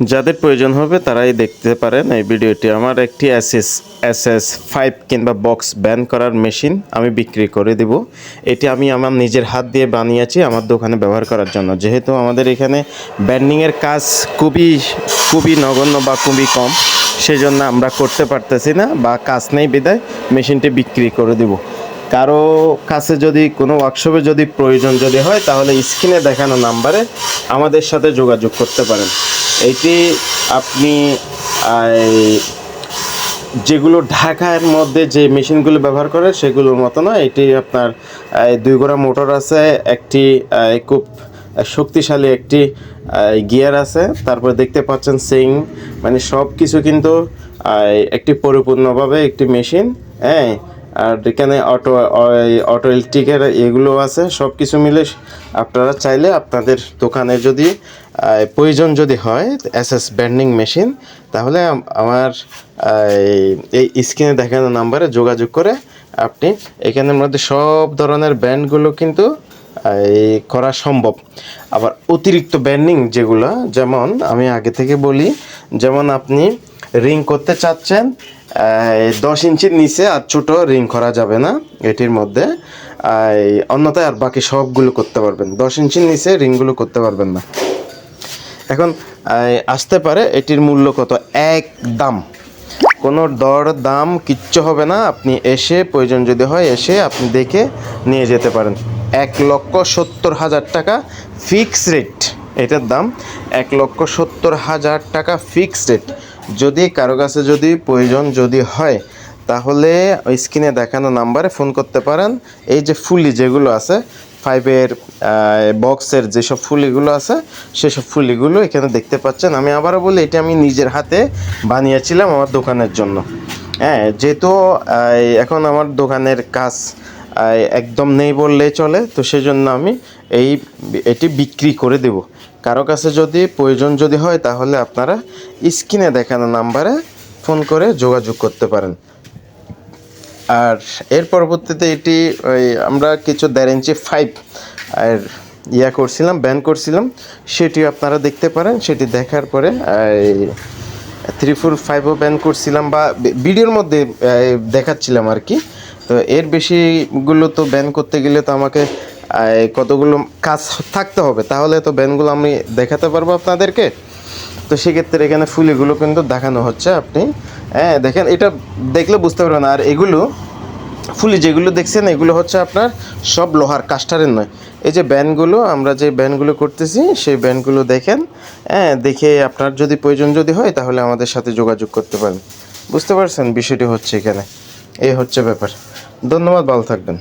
যাদের প্রয়োজন হবে তারাই দেখতে পারেন এই ভিডিওটি। আমার একটি এসএস এসএস ফাইভ কিংবা বক্স ব্যান করার মেশিন আমি বিক্রি করে দেব। এটি আমি আমার নিজের হাত দিয়ে বানিয়েছি আমার দোকানে ব্যবহার করার জন্য। যেহেতু আমাদের এখানে ব্যান্ডিংয়ের কাজ খুবই খুবই নগণ্য বা খুবই কম, সেজন্য আমরা করতে পারতেছি না বা কাজ নেই বিদায় মেশিনটি বিক্রি করে দেব। কারও কাছে যদি, কোনো ওয়ার্কশপে যদি প্রয়োজন যদি হয়, তাহলে স্ক্রিনে দেখানো নাম্বারে আমাদের সাথে যোগাযোগ করতে পারেন। এইটি আপনি যেগুলো ঢাকার মধ্যে যে মেশিনগুলো ব্যবহার করে সেগুলোর মতো না এটি আপনার দুই গোড়া মোটর আছে, একটি খুব শক্তিশালী একটি গিয়ার আছে। তারপর দেখতে পাচ্ছেন সিং মানে সব কিছু কিন্তু একটি পরিপূর্ণভাবে একটি মেশিন হ্যাঁ? আর এখানে অটো অটো ইলেকট্রিকের এগুলো আছে সব কিছু মিলে আপনারা চাইলে আপনাদের দোকানে যদি প্রয়োজন যদি হয় এস এস ব্যান্ডিং মেশিন তাহলে আমার এই স্ক্রিনে দেখানো নাম্বারে যোগাযোগ করে আপনি এখানের মধ্যে সব ধরনের ব্যান্ডগুলো কিন্তু করা সম্ভব। আবার অতিরিক্ত ব্যান্ডিং যেগুলো, যেমন আমি আগে থেকে বলি, যেমন আপনি রিং করতে চাচ্ছেন দশ ইঞ্চির নিচে আর ছোটো রিং করা যাবে না এটির মধ্যে। এই অন্যথায় আর বাকি সবগুলো করতে পারবেন। দশ ইঞ্চির নিচে রিংগুলো করতে পারবেন না। এখন আসতে পারে এটির মূল্য কত? এক দাম। কোনো দর দাম কিচ্ছু হবে না। আপনি এসে প্রয়োজন যদি হয় এসে আপনি দেখে নিয়ে যেতে পারেন। এক লক্ষ সত্তর হাজার টাকা ফিক্স রেট এটার দাম। এক লক্ষ সত্তর হাজার টাকা ফিক্স রেট যদি কারও কাছে যদি প্রয়োজন যদি হয়, তাহলে স্ক্রিনে দেখানো নাম্বারে ফোন করতে পারেন। এই যে ফুলি যেগুলো আছে ফাইভের বক্সের যেসব ফুলিগুলো আছে, সেসব ফুলিগুলো এখানে দেখতে পাচ্ছেন। আমি আবারও বলি, এটা আমি নিজের হাতে বানিয়েছিলাম আমার দোকানের জন্য। হ্যাঁ যেহেতু এখন আমার দোকানের কাজ একদম নেই বললে চলে, তো সেজন্য আমি এই এটি বিক্রি করে দেব। কারও কাছে যদি প্রয়োজন যদি হয়, তাহলে আপনারা স্ক্রিনে দেখানো নাম্বারে ফোন করে যোগাযোগ করতে পারেন। আর এর পরবর্তীতে এটি ওই আমরা কিছু দেড় ইঞ্চি ফাইভ আর ইয়া করছিলাম ব্যান করছিলাম সেটি আপনারা দেখতে পারেন। সেটি দেখার পরে থ্রি ফোর ফাইভও ব্যান করছিলাম বা ভিডিওর মধ্যে দেখাচ্ছিলাম আর কি। তো এর বেশিগুলো তো ব্যান করতে গেলে তো আমাকে কতগুলো কাজ থাকতে হবে। তাহলে তো ব্যানগুলো আমি দেখাতে পারব আপনাদেরকে। তো সেক্ষেত্রে এখানে ফুল এগুলো কিন্তু দেখানো হচ্ছে আপনি। হ্যাঁ দেখেন, এটা দেখলে বুঝতে পারবেন। আর এগুলো, ফুলি যেগুলো দেখছেন, এগুলো হচ্ছে আপনার সব লোহার, কাস্টারের নয়। এই যে ব্যান্ডগুলো আমরা যে ব্যান্ডগুলো করতেছি, সেই ব্যান্ডগুলো দেখেন। হ্যাঁ দেখে আপনার যদি প্রয়োজন যদি হয়, তাহলে আমাদের সাথে যোগাযোগ করতে পারেন। বুঝতে পারছেন বিষয়টি হচ্ছে এখানে। এই হচ্ছে ব্যাপার। ধন্যবাদ ভালো থাকবেন।